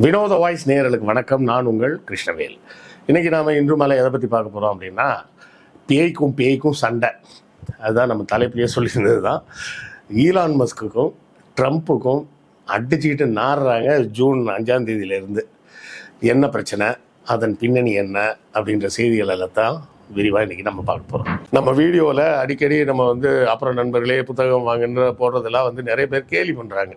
வினோத வாய்ஸ் நேயர்களுக்கு வணக்கம். நான் உங்கள் கிருஷ்ணவேல். இன்னைக்கு நாம இன்று மேலே எதை பற்றி பார்க்க போகிறோம் அப்படின்னா பேய்க்கும் பேய்க்கும் சண்டை. அதுதான் நம்ம தலைப்பிலேயே சொல்லியிருந்தது தான் ஈலான் மஸ்க்குக்கும் ட்ரம்ப்புக்கும் அடிச்சுக்கிட்டு நாடுறாங்க ஜூன் அஞ்சாம் தேதியிலேருந்து. என்ன பிரச்சனை? அதன் பின்னணி என்ன? அப்படின்ற செய்திகளெல்லாம் தான் விரிவாக இன்றைக்கி நம்ம பார்க்க போகிறோம் நம்ம வீடியோவில் அடிக்கடி நம்ம வந்து அப்புறம் நண்பர்களே புத்தகம் வாங்குன்ற போடுறதெல்லாம் வந்து நிறைய பேர் கேலி பண்ணுறாங்க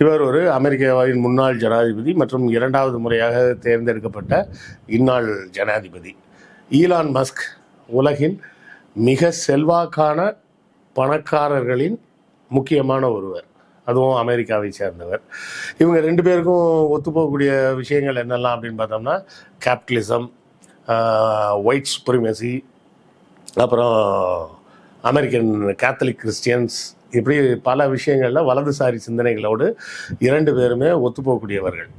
இவர் ஒரு அமெரிக்காவின் முன்னாள் ஜனாதிபதி மற்றும் இரண்டாவது முறையாக தேர்ந்தெடுக்கப்பட்ட இந்நாள் ஜனாதிபதி. ஈலான் மஸ்க் உலகின் மிக செல்வாக்கான பணக்காரர்களின் முக்கியமான ஒருவர். அதுவும் அமெரிக்காவை சேர்ந்தவர். இவங்க ரெண்டு பேருக்கும் ஒத்துப்போகக்கூடிய விஷயங்கள் என்னெல்லாம் அப்படின்னு பார்த்தோம்னா கேபிட்டலிசம் ஒயிட் சுப்ரிமசி அப்புறம் அமெரிக்கன் கேத்தலிக் கிறிஸ்டியன்ஸ் இப்படி பல விஷயங்களில் வலதுசாரி சிந்தனைகளோடு இரண்டு பேருமே ஒத்துப்போகக்கூடியவர்கள்.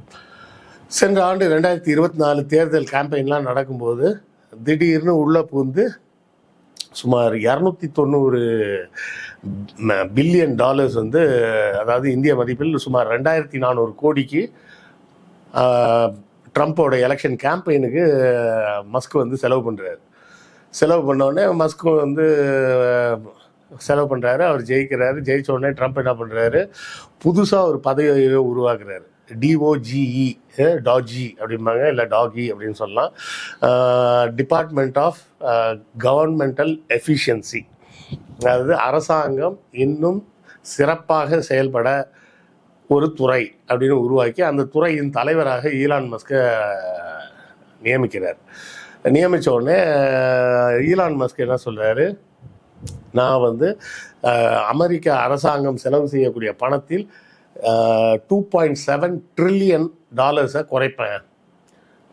சென்ற ஆண்டு ரெண்டாயிரத்தி இருபத்தி நாலு தேர்தல் கேம்பெயின்லாம் நடக்கும்போது திடீர்னு உள்ளே புகுந்து சுமார் இரநூத்தி தொண்ணூறு பில்லியன் டாலர்ஸ் வந்து அதாவது இந்திய மதிப்பில் சுமார் ரெண்டாயிரத்தி நானூறு கோடிக்கு ட்ரம்ப்போட எலெக்ஷன் கேம்பெயினுக்கு மஸ்க் வந்து செலவு பண்ணுறாரு செலவு பண்ணோடனே உடனே வந்து செலவு பண்ணுறாரு அவர் ஜெயிக்கிறாரு. ஜெயிச்ச உடனே ட்ரம்ப் என்ன பண்ணுறாரு புதுசாக ஒரு பதவியை உருவாக்குறாரு. டிஓஜிஇ டாஜி அப்படிம்பாங்க இல்லை டாகி அப்படின்னு சொல்லலாம். டிபார்ட்மெண்ட் ஆஃப் கவர்மெண்டல் எஃபிஷியன்சி அதாவது அரசாங்கம் இன்னும் சிறப்பாக செயல்பட ஒரு துறை அப்படின்னு உருவாக்கி அந்த துறையின் தலைவராக ஈலான் மஸ்கை நியமிக்கிறார். நியமித்த உடனே ஈலான் மஸ்க் என்ன சொல்கிறாரு நான் வந்து அமெரிக்க அரசாங்கம் செலவு செய்யக்கூடிய பணத்தில் டூ பாயிண்ட் செவன் ட்ரில்லியன் டாலர்ஸை குறைப்பேன்.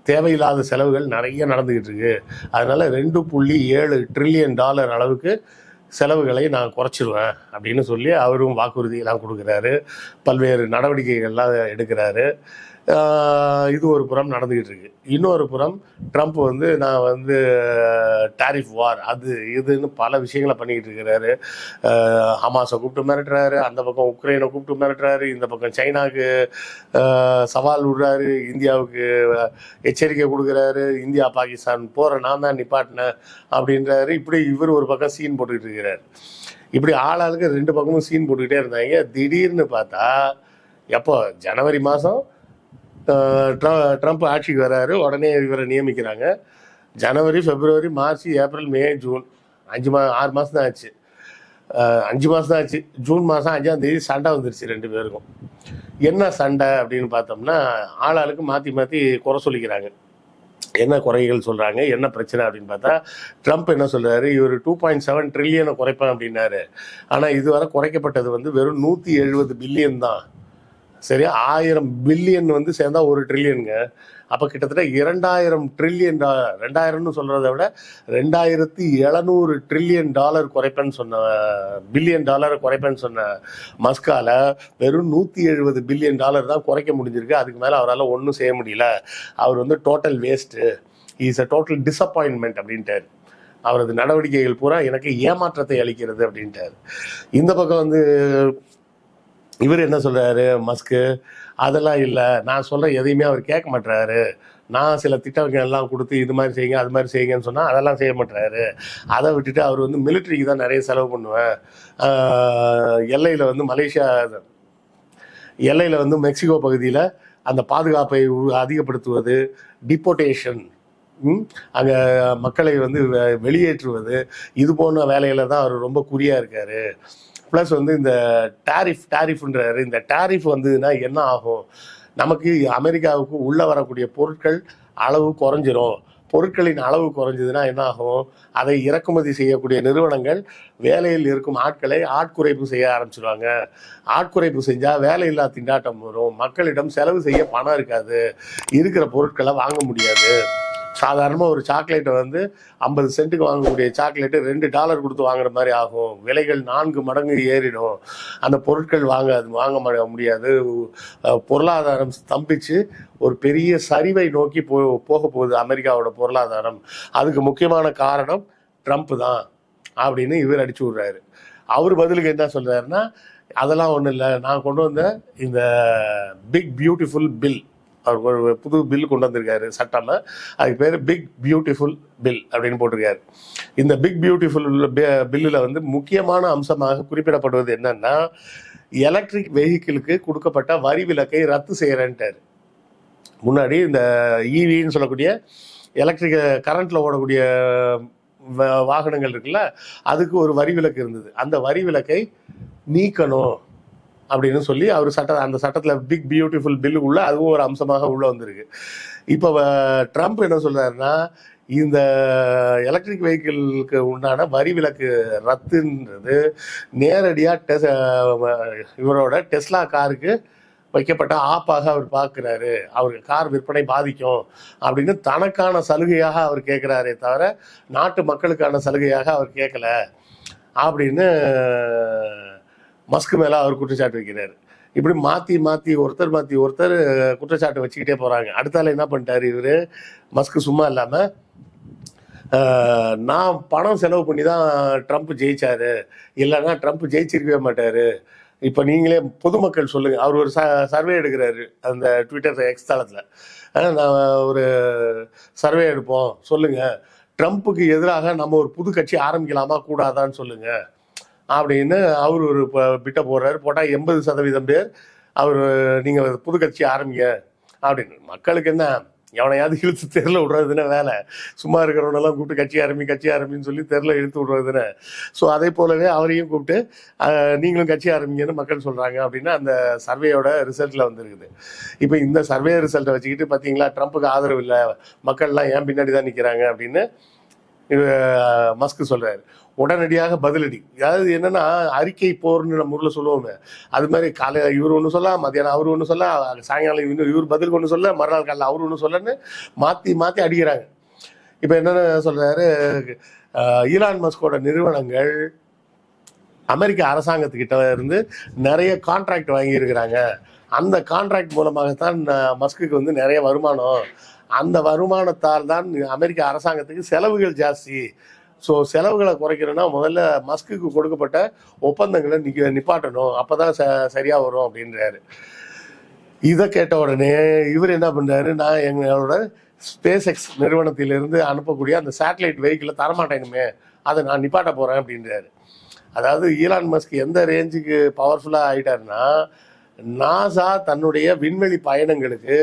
தேவையில்லாத செலவுகள் நிறைய நடந்துக்கிட்டு இருக்கு. அதனால ரெண்டு புள்ளி ஏழு ட்ரில்லியன் டாலர் அளவுக்கு செலவுகளை நான் குறைச்சிடுவேன் அப்படின்னு சொல்லி அவரும் வாக்குறுதியெல்லாம் கொடுக்குறாரு. பல்வேறு நடவடிக்கைகள்லாம் எடுக்கிறாரு. இது ஒரு புறம் நடந்துக்கிட்டு இருக்கு. இன்னொரு புறம் ட்ரம்ப் வந்து நான் வந்து டாரிஃப் வார் அது இதுன்னு பல விஷயங்களை பண்ணிக்கிட்டு இருக்கிறாரு. ஹமாஸை கூப்பிட்டு மிரட்டுறாரு அந்த பக்கம் உக்ரைனை கூப்பிட்டு மிரட்டுறாரு இந்த பக்கம் சைனாக்கு சவால் விடுறாரு இந்தியாவுக்கு எச்சரிக்கை கொடுக்குறாரு இந்தியா பாகிஸ்தான் போகிற நான் தான் நிப்பாட்டினேன் அப்படின்றாரு. இப்படி இவர் ஒரு பக்கம் சீன் போட்டுக்கிட்டு இருக்கிறார். இப்படி ஆளாளுக்கு ரெண்டு பக்கமும் சீன் போட்டுக்கிட்டே இருந்தாங்க. திடீர்னு பார்த்தா எப்போ? ஜனவரி மாதம் ட்ரம்ப் ஆட்சிக்கு வராரு. உடனே இவரை நியமிக்கிறாங்க. ஜனவரி பிப்ரவரி மார்ச் ஏப்ரல் மே ஜூன். அஞ்சு மா ஆறு மாதம் தான் ஆச்சு அஞ்சு மாதம் தான் ஆச்சு. ஜூன் மாதம் அஞ்சாம் தேதி சண்டை வந்துருச்சு ரெண்டு பேருக்கும். என்ன சண்டை அப்படின்னு பார்த்தோம்னா ஆளாளுக்கு மாற்றி மாற்றி குறை சொல்லிக்கிறாங்க. என்ன குறைகள் சொல்கிறாங்க என்ன பிரச்சனை அப்படின்னு பார்த்தா ட்ரம்ப் என்ன சொல்கிறாரு இவர் டூ பாயிண்ட் செவன் ட்ரில்லியனை குறைப்பேன் அப்படின்னாரு. ஆனால் இதுவரை குறைக்கப்பட்டது வந்து வெறும் நூற்றி எழுபது பில்லியன் தான். சரி ஆயிரம் பில்லியன் வந்து சேர்ந்தா ஒரு ட்ரில்லியனுங்க அப்போ கிட்டத்தட்ட இரண்டாயிரம் ட்ரில்லியன் டாலர் ரெண்டாயிரம்னு சொல்கிறத விட ரெண்டாயிரத்தி எழுநூறு ட்ரில்லியன் டாலர் குறைப்பேன்னு சொன்ன பில்லியன் டாலரை குறைப்பேன்னு சொன்ன மஸ்கால வெறும் நூற்றி எழுபது பில்லியன் டாலர் தான் குறைக்க முடிஞ்சிருக்கு. அதுக்கு மேலே அவரால் ஒன்றும் செய்ய முடியல. அவர் வந்து total waste is a total disappointment அப்படின்ட்டார். அவரது நடவடிக்கைகள் பூரா எனக்கு ஏமாற்றத்தை அளிக்கிறது அப்படின்ட்டார். இந்த பக்கம் வந்து இவர் என்ன சொல்கிறாரு மஸ்க்கு அதெல்லாம் இல்லை. நான் சொல்கிற எதையுமே அவர் கேட்க மாட்டுறாரு நான் சில திட்டங்கள் எல்லாம் கொடுத்து இது மாதிரி செய்யுங்க அது மாதிரி செய்யுங்கன்னு சொன்னால் அதெல்லாம் செய்ய மாட்டுறாரு அதை விட்டுட்டு அவர் வந்து மிலிட்ரிக்கு தான் நிறைய செலவு பண்ணுவேன் எல்லையில் வந்து மலேசியா எல்லையில் வந்து மெக்சிகோ பகுதியில் அந்த பாதுகாப்பை அதிகப்படுத்துவது டிப்போட்டேஷன் அங்கே மக்களை வந்து வெ- வெளியேற்றுவது இது போன்ற வேலையில் தான் அவர் ரொம்ப குறியாக இருக்காரு. ப்ளஸ் வந்து இந்த டாரிஃப் டாரிஃப்ன்றாரு இந்த டாரிஃப் வந்ததுன்னா என்ன ஆகும்? நமக்கு அமெரிக்காவுக்கு உள்ளே வரக்கூடிய பொருட்கள் அளவு குறைஞ்சிரும். பொருட்களின் அளவு குறைஞ்சதுன்னா என்ன ஆகும்? அதை இறக்குமதி செய்யக்கூடிய நிறுவனங்கள் வேலையில் இருக்கும் ஆட்களை ஆட்குறைப்பு செய்ய ஆரம்பிச்சிருவாங்க. ஆட்குறைப்பு செஞ்சால் வேலையில்லா திண்டாட்டம் வரும். மக்களிடம் செலவு செய்ய பணம் இருக்காது. இருக்கிற பொருட்களை வாங்க முடியாது. சாதாரணமாக ஒரு சாக்லேட்டை வந்து ஐம்பது சென்ட்டுக்கு வாங்கக்கூடிய சாக்லேட்டு ரெண்டு டாலர் கொடுத்து வாங்குற மாதிரி ஆகும். விலைகள் நான்கு மடங்கு ஏறிடும். அந்த பொருட்கள் வாங்க அது வாங்க முடியாது. பொருளாதாரம் ஸ்தம்பிச்சு ஒரு பெரிய சரிவை நோக்கி போ போக போகுது அமெரிக்காவோட பொருளாதாரம். அதுக்கு முக்கியமான காரணம் ட்ரம்ப் தான் அப்படின்னு இவர் அடிச்சு விடுறாரு. அவர் பதிலுக்கு என்ன சொல்கிறாருன்னா அதெல்லாம் ஒன்றும் இல்லை. நான் கொண்டு வந்த இந்த பிக் பியூட்டிஃபுல் பில் அவர் ஒரு புது பில் கொண்டு வந்திருக்காரு சட்டம். அதுக்கு பேர் பிக் பியூட்டிஃபுல் பில் அப்படின்னு போட்டிருக்காரு. இந்த பிக் பியூட்டிஃபுல் பில்லில் வந்து முக்கியமான அம்சமாக குறிப்பிடப்படுவது என்னன்னா எலக்ட்ரிக் வெஹிக்கிளுக்கு கொடுக்கப்பட்ட வரி விலக்கை ரத்து செய்கிறேன்ட்டார் முன்னாடி இந்த ஈவின்னு சொல்லக்கூடிய எலக்ட்ரிக் கரண்ட்ல ஓடக்கூடிய வ- வாகனங்கள் இருக்குல்ல அதுக்கு ஒரு வரி விலக்கு இருந்தது. அந்த வரி விலக்கை நீக்கணும். அப்படின்னு சொல்லி அவர் சட்ட அந்த சட்டத்தில் பிக் பியூட்டிஃபுல் பில் உள்ள அதுவும் ஒரு அம்சமாக உள்ள வந்திருக்கு. இப்போ ட்ரம்ப் என்ன சொல்றாருன்னா இந்த எலக்ட்ரிக் வெஹிக்கிளுக்கு உண்டான வரி விலக்கு ரத்துன்றது நேரடியாக டெஸ் இவரோட டெஸ்லா காருக்கு வைக்கப்பட்ட ஆப்பாக அவர் பார்க்குறாரு. அவருக்கு கார் விற்பனை பாதிக்கும் அப்படின்னு தனக்கான சலுகையாக அவர் கேட்குறாரே தவிர நாட்டு மக்களுக்கான சலுகையாக அவர் கேட்கல. அப்படின்னு மஸ்க் மேலே அவர் குற்றச்சாட்டு வைக்கிறார். இப்படி மாற்றி மாற்றி ஒருத்தர் மாற்றி ஒருத்தர் குற்றச்சாட்டு வச்சுக்கிட்டே போகிறாங்க அடுத்தால என்ன பண்ணிட்டார் இவர்? மஸ்க்கு சும்மா இல்லாமல் நான் பணம் செலவு பண்ணி தான் ட்ரம்ப் ஜெயிச்சாரு. இல்லைன்னா ட்ரம்ப் ஜெயிச்சிருக்கவே மாட்டார். இப்போ நீங்களே பொதுமக்கள் சொல்லுங்கள் அவர் ஒரு ச சர்வே எடுக்கிறாரு அந்த ட்விட்டர் எக்ஸ் தளத்தில். நான் ஒரு சர்வே எடுப்போம். சொல்லுங்கள் ட்ரம்ப்புக்கு எதிராக நம்ம ஒரு புது கட்சி ஆரம்பிக்கலாமா? கூடாதான்னு சொல்லுங்கள் அப்படின்னு அவர் ஒரு பிட்ட போடுறாரு. போட்டால் எண்பது சதவீதம் பேர் அவர் நீங்கள் புது கட்சி ஆரம்பிங்க அப்படின்னு. மக்களுக்கு என்ன எவனையாவது இழுத்து தெருல விடுறதுன்னு வேலை. சும்மா இருக்கிறவனெல்லாம் கூப்பிட்டு கட்சி ஆரம்பி கட்சி ஆரம்பின்னு சொல்லி தெருல இழுத்து விடுறதுன்னு ஸோ அதே போலவே அவரையும் கூப்பிட்டு நீங்களும் கட்சி ஆரம்பிங்கன்னு மக்கள் சொல்கிறாங்க அப்படின்னு அந்த சர்வேயோட ரிசல்ட்டில் வந்துருக்குது. இப்போ இந்த சர்வே ரிசல்ட்டை வச்சுக்கிட்டு பார்த்தீங்களா ட்ரம்ப்புக்கு ஆதரவு இல்லை. மக்கள்லாம் ஏன் பின்னாடி தான் நிற்கிறாங்க அப்படின்னு இவ- மஸ்க் சொல்கிறாரு உடனடியாக பதிலடி. அதாவது என்னன்னா அறிக்கை போர்னு நம்ம ஊர்ல சொல்லுவோமே. அது மாதிரி காலை இவர் ஒன்று சொல்ல மத்தியானம் அவர் ஒன்று சொல்ல சாயங்காலம் இன்னும் இவர் பதில் ஒன்று சொல்ல மறுநாள் காலையில் அவர் ஒன்று சொல்லன்னு மாற்றி மாற்றி அடிக்கிறாங்க. இப்போ என்னென்ன சொல்றாரு? ஈரான் மஸ்கோட நிறுவனங்கள் அமெரிக்க அரசாங்கத்துக்கிட்ட இருந்து நிறைய கான்ட்ராக்ட் வாங்கியிருக்கிறாங்க. அந்த கான்ட்ராக்ட் மூலமாகத்தான் அஹ், மஸ்குக்கு வந்து நிறைய வருமானம். அந்த வருமானத்தால் தான் அமெரிக்க அரசாங்கத்துக்கு செலவுகள் ஜாஸ்தி. ஸோ செலவுகளை குறைக்கிறேன்னா முதல்ல மஸ்க்கு கொடுக்கப்பட்ட ஒப்பந்தங்களை நிக்க நிப்பாட்டணும். அப்போ தான் ச சரியாக வரும் அப்படின்றாரு. இதை கேட்ட உடனே இவர் என்ன பண்ணுறாரு நான் எங்களோட ஸ்பேஸ் எக்ஸ் நிறுவனத்திலிருந்து அனுப்பக்கூடிய அந்த சேட்டலைட் வெஹிக்கிளை தரமாட்டேனுமே. அதை நான் நிப்பாட்ட போகிறேன் அப்படின்றாரு. அதாவது ஈலான் மஸ்க் எந்த ரேஞ்சுக்கு பவர்ஃபுல்லாக ஆகிட்டாருன்னா நாசா தன்னுடைய விண்வெளி பயணங்களுக்கு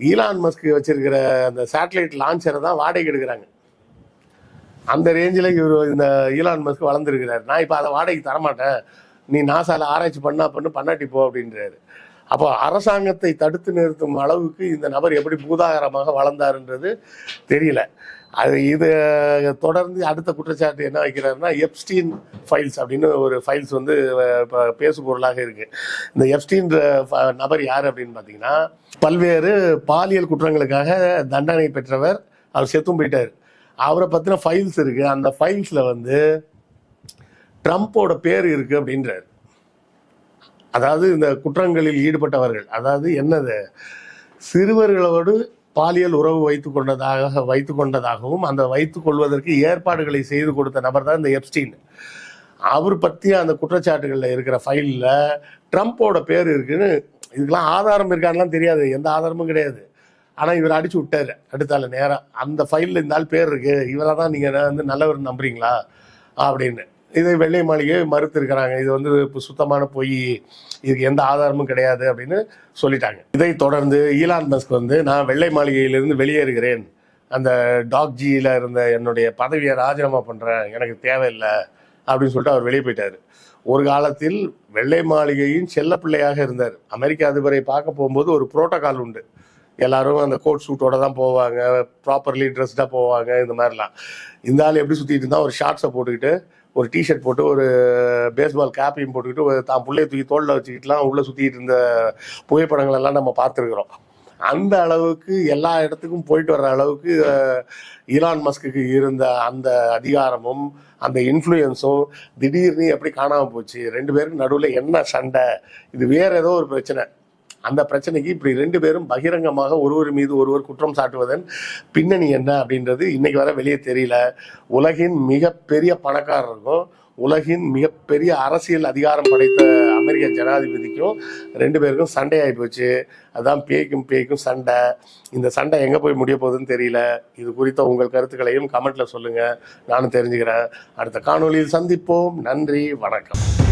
ஈலான் மஸ்க் வச்சிருக்கிற அந்த சேட்டலைட் லான்ச்சரை தான் வாடகை எடுக்கிறாங்க. அந்த ரேஞ்சில் இவர் இந்த ஈலான் மஸ்க் வளர்ந்துருக்கிறார். நான் இப்போ அதை வாடகைக்கு தரமாட்டேன். நீ நாசால ஆராய்ச்சி பண்ணா பண்ணு பண்ணாட்டி போ அப்படின்றாரு. அப்போ அரசாங்கத்தை தடுத்து நிறுத்தும் அளவுக்கு இந்த நபர் எப்படி பூதாகரமாக வளர்ந்தாருன்றது தெரியல. அது இது தொடர்ந்து அடுத்த குற்றச்சாட்டு என்ன வைக்கிறாருன்னா எப்ஸ்டீன் ஃபைல்ஸ் அப்படின்னு ஒரு ஃபைல்ஸ் வந்து இப்போ பேசு பொருளாக இருக்கு. இந்த எப்ஸ்டீன் நபர் யார் அப்படின்னு பார்த்தீங்கன்னா பல்வேறு பாலியல் குற்றங்களுக்காக தண்டனை பெற்றவர் அவர் செத்தும் போயிட்டார். அவரை பற்றின ஃபைல்ஸ் இருக்கு. அந்த ஃபைல்ஸில் வந்து ட்ரம்ப்போட பேர் இருக்கு அப்படின்றார். அதாவது இந்த குற்றங்களில் ஈடுபட்டவர்கள் அதாவது என்னது? சிறுவர்களோடு பாலியல் உறவு வைத்து கொண்டதாக வைத்து கொண்டதாகவும் அந்த வைத்து கொள்வதற்கு ஏற்பாடுகளை செய்து கொடுத்த நபர் தான் இந்த எப்ஸ்டீன் அவர் பற்றி அந்த குற்றச்சாட்டுகளில் இருக்கிற ஃபைலில் ட்ரம்ப்போட பேர் இருக்குன்னு இதுக்கெல்லாம் ஆதாரம் இருக்கான்லாம் தெரியாது. எந்த ஆதாரமும் கிடையாது. ஆனால் இவர் அடிச்சு விட்டாரு அடுத்தால நேரம் அந்த ஃபைலில் இந்த ஆள் பேர் இருக்கு. இவரை தான் நீங்கள் வந்து நல்லவர் நம்புறீங்களா? அப்படின்னு. இதை வெள்ளை மாளிகை மறுத்து இருக்கிறாங்க இது வந்து இப்போ சுத்தமான பொய். இதுக்கு எந்த ஆதாரமும் கிடையாது அப்படின்னு சொல்லிட்டாங்க. இதை தொடர்ந்து ஈலான் மஸ்க் வந்து நான் வெள்ளை மாளிகையிலிருந்து வெளியேறுகிறேன். அந்த டாக்ஜியில் இருந்த என்னுடைய பதவியை ராஜினாமா பண்ணுறேன் எனக்கு தேவையில்லை அப்படின்னு சொல்லிட்டு அவர் வெளியே போயிட்டாரு. ஒரு காலத்தில் வெள்ளை மாளிகையின் செல்ல பிள்ளையாக இருந்தார். அமெரிக்க அதிபரை பார்க்க போகும்போது ஒரு புரோட்டோகால் உண்டு. எல்லாரும் அந்த கோட் சூட்டோட தான் போவாங்க ப்ராப்பர்லி ட்ரெஸ்டாக போவாங்க இந்த மாதிரிலாம். இந்த ஆள் எப்படி சுற்றிட்டு இருந்தால் ஒரு ஷார்ட்ஸை போட்டுக்கிட்டு ஒரு டிஷர்ட் போட்டு ஒரு பேஸ்பால் கேப்பையும் போட்டுக்கிட்டு ஒரு தான் பிள்ளைய தூக்கி தோளில் வச்சுக்கிட்டுலாம் உள்ளே சுற்றிட்டு இருந்த புகைப்படங்கள் எல்லாம் நம்ம பார்த்துருக்குறோம். அந்த அளவுக்கு எல்லா இடத்துக்கும் போயிட்டு வர்ற அளவுக்கு ஈலான் மஸ்க்கு இருந்த அந்த அதிகாரமும் அந்த இன்ஃப்ளூயன்ஸும் திடீர்னு எப்படி காணாமல் போச்சு? ரெண்டு பேருக்கு நடுவில் என்ன சண்டை? இது வேற ஏதோ ஒரு பிரச்சனை. அந்த பிரச்சனைக்கு இப்படி ரெண்டு பேரும் பகிரங்கமாக ஒருவர் மீது ஒருவர் குற்றம் சாட்டுவதன் பின்னணி என்ன அப்படின்றது இன்னைக்கு வர வெளியே தெரியல. உலகின் மிகப்பெரிய பணக்காரருக்கும் உலகின் மிகப்பெரிய அரசியல் அதிகாரம் படைத்த அமெரிக்க ஜனாதிபதிக்கும் ரெண்டு பேருக்கும் சண்டை ஆகி போச்சு. அதான் பேய்க்கும் பேய்க்கும் சண்டை. இந்த சண்டை எங்கே போய் முடிய போகுதுன்னு தெரியல. இது குறித்த உங்கள் கருத்துக்களையும் கமெண்ட்ல சொல்லுங்க. நானும் தெரிஞ்சுக்கிறேன். அடுத்த காணொலியில் சந்திப்போம். நன்றி. வணக்கம்.